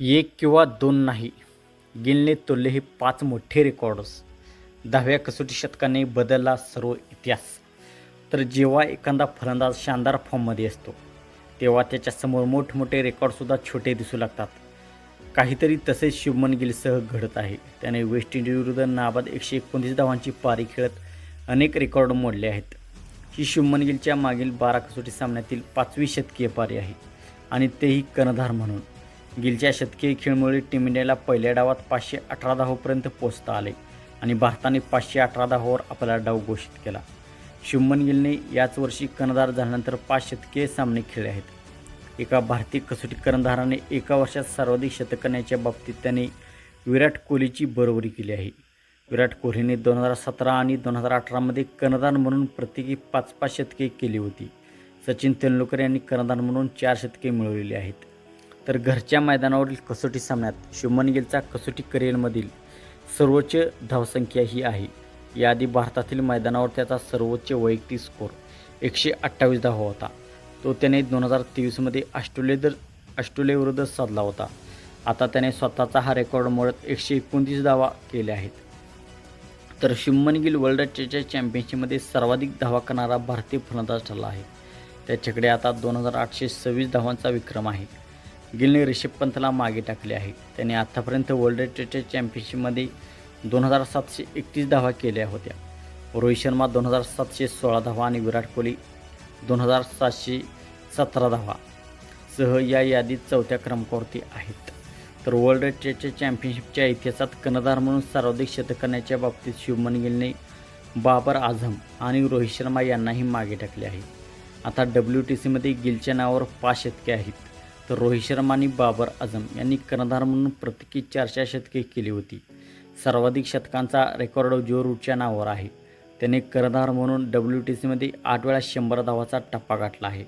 एक किंवा दोन नाही. गिलने तोडले हे पाच मोठे रेकॉर्ड्स दहाव्या कसोटी शतकाने बदलला सर्व इतिहास. तर जेव्हा एखादा फलंदाज शानदार फॉर्ममध्ये असतो तेव्हा त्याच्यासमोर मोठमोठे रेकॉर्डसुद्धा छोटे दिसू लागतात. काहीतरी तसेच शुभमन गिलसह घडत आहे. त्याने वेस्ट इंडिजविरुद्ध नाबाद एकशे एकोणतीस धावांची पारी खेळत अनेक रेकॉर्ड मोडले आहेत. ही शुभमन गिलच्या मागील बारा कसोटी सामन्यातील पाचवी शतकीय पारी आहे आणि तेही कर्णधार म्हणून. गिलच्या शतकीय खेळमुळे टीम इंडियाला पहिल्या डावात पाचशे अठरा धावापर्यंत पोहोचता आले आणि भारताने पाचशे अठरा धावावर आपला डाव घोषित केला. शुभमन गिलने याच वर्षी कर्णधार झाल्यानंतर पाच शतकीय सामने खेळले आहेत. एका भारतीय कसोटी कर्णधाराने एका वर्षात सर्वाधिक शतक करण्याच्या बाबतीत त्याने विराट कोहलीची बरोबरी केली आहे. विराट कोहलीने दोन हजार सतरा आणि दोन हजार अठरामध्ये कर्णधार म्हणून प्रत्येकी पाच पाच शतके केली होती. सचिन तेंडुलकर यांनी कर्णधार म्हणून चार शतके मिळवलेली आहेत. तर घरच्या मैदानावरील कसोटी सामन्यात शुभमन गिलचा कसोटी करिअरमधील सर्वोच्च धावसंख्या ही आहे. याआधी भारतातील मैदानावर त्याचा सर्वोच्च वैयक्तिक स्कोर एकशे अठ्ठावीस धावा होता. तो त्याने दोन हजार तेवीसमध्ये ऑस्ट्रेलिया ऑस्ट्रेलियाविरुद्ध साधला होता. आता त्याने स्वतःचा हा रेकॉर्ड मोडत एकशे एकोणतीस धावा केल्या आहेत. तर शुभमन गिल वर्ल्ड टेच्या चॅम्पियनशिपमध्ये सर्वाधिक धावा करणारा भारतीय फलंदाज ठरला आहे. त्याच्याकडे आता दोन हजार आठशे सव्वीस धावांचा विक्रम आहे. गिलने रिषभ पंतला मागे टाकले आहे. त्याने आत्तापर्यंत वर्ल्ड टेस्ट चॅम्पियनशिपमध्ये दोन हजार सातशे एकतीस धावा केल्या होत्या. रोहित शर्मा दोन हजार सातशे सोळा धावा आणि विराट कोहली दोन हजार सातशे सतरा धावा सह या यादीत चौथ्या क्रमांकावरती आहेत. तर वर्ल्ड टेस्ट चॅम्पियनशिपच्या इतिहासात कर्णधार म्हणून सर्वाधिक शतक करण्याच्या बाबतीत शुभमन गिलने बाबर आझम आणि रोहित शर्मा यांनाही मागे टाकले आहे. आता डब्ल्यू टी सीमध्ये गिलच्या नावावर पाच शतके आहेत. तर रोहित शर्मा आणि बाबर आझम यांनी कर्णधार म्हणून प्रत्येकी चारशे शतके केली होती. सर्वाधिक शतकांचा रेकॉर्ड जो रूटच्या नावावर आहे. त्याने कर्णधार म्हणून डब्ल्यू टी सीमध्ये आठ वेळा शंभर धावाचा टप्पा गाठला आहे.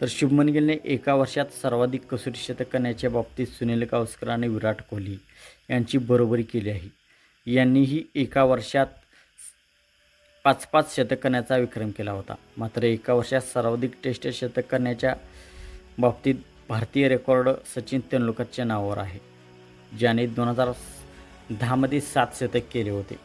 तर शुभमन गिलने एका वर्षात सर्वाधिक कसोटी शतक करण्याच्या बाबतीत सुनील गावस्कर आणि विराट कोहली यांची बरोबरी केली आहे. यांनीही एका वर्षात पाच पाच शतक करण्याचा विक्रम केला होता. मात्र एका वर्षात सर्वाधिक टेस्ट शतक करण्याच्या बाबतीत भारतीय रेकॉर्ड सचिन तेंडुलकरच्या नावावर आहे ज्याने दोन हजार दहामध्ये सात शतक केले होते.